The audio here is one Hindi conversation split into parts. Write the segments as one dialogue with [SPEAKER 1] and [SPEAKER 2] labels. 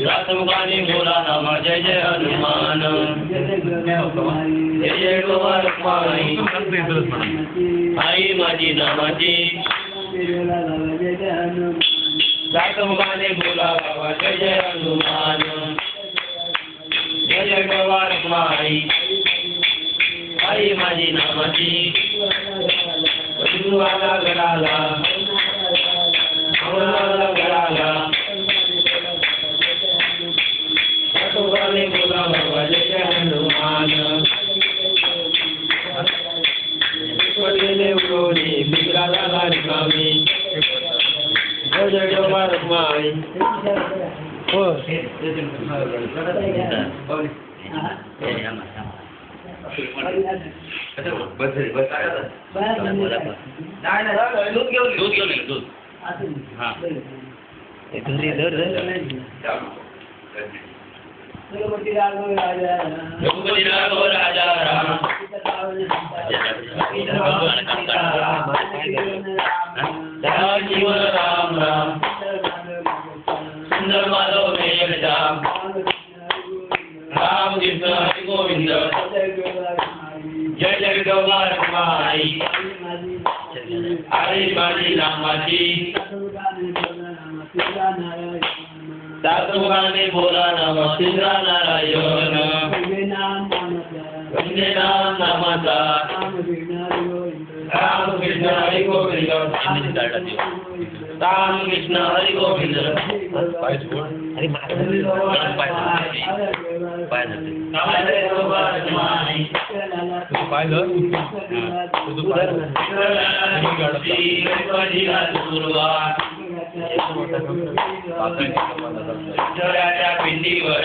[SPEAKER 1] रातमुखाने बोला नाम जय जय हनुमान जय जय गोवार माई आई माझी नामाची रातमुखाने बोला बाबा जय जय हनुमान जय जय गोवार माई आई जय जय गोवार माई हो दूध घेऊन दूध घेऊन ये, दूध हा रघुपती राघव राजा राम राम कृष्ण हरि गोविंद। जय जय गोवार माई आई माझी नामाची सातमुखाने बोला नाम सिंद्रा नारायण वंदे नाम नामाचा राम कृष्ण हरि गोविंद राम कृष्ण हरि गोविंद जय गोवार माई विठ्ठलाच्या पिंडीवर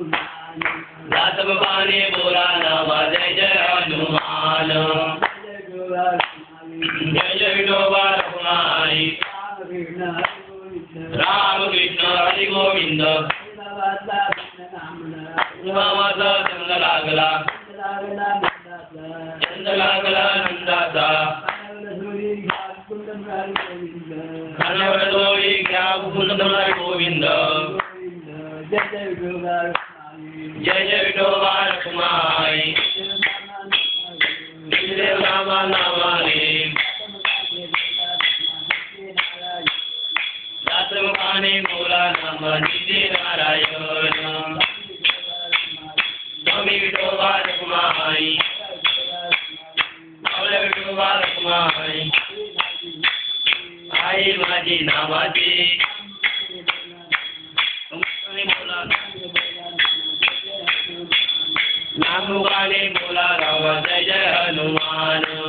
[SPEAKER 1] रातबाने बोला नामा, जय जय हनुमान। जय जय रखुमाई राम कृष्ण हरी गोविंद संग लागला। छंद लागला नंदाचा। खाण्यावर दोरी घ्या कुंदमारी गोविंद। जय जय विठोबा रखुमाई देव नामा नामाने रात्रमुखाने बोला नाम निजे नारायण स्वामी विठोबा रखुमाई मावल्या विठोबा रखुमाई आई माझी नामाची नामुखाने बोला राम जय जय हनुमान।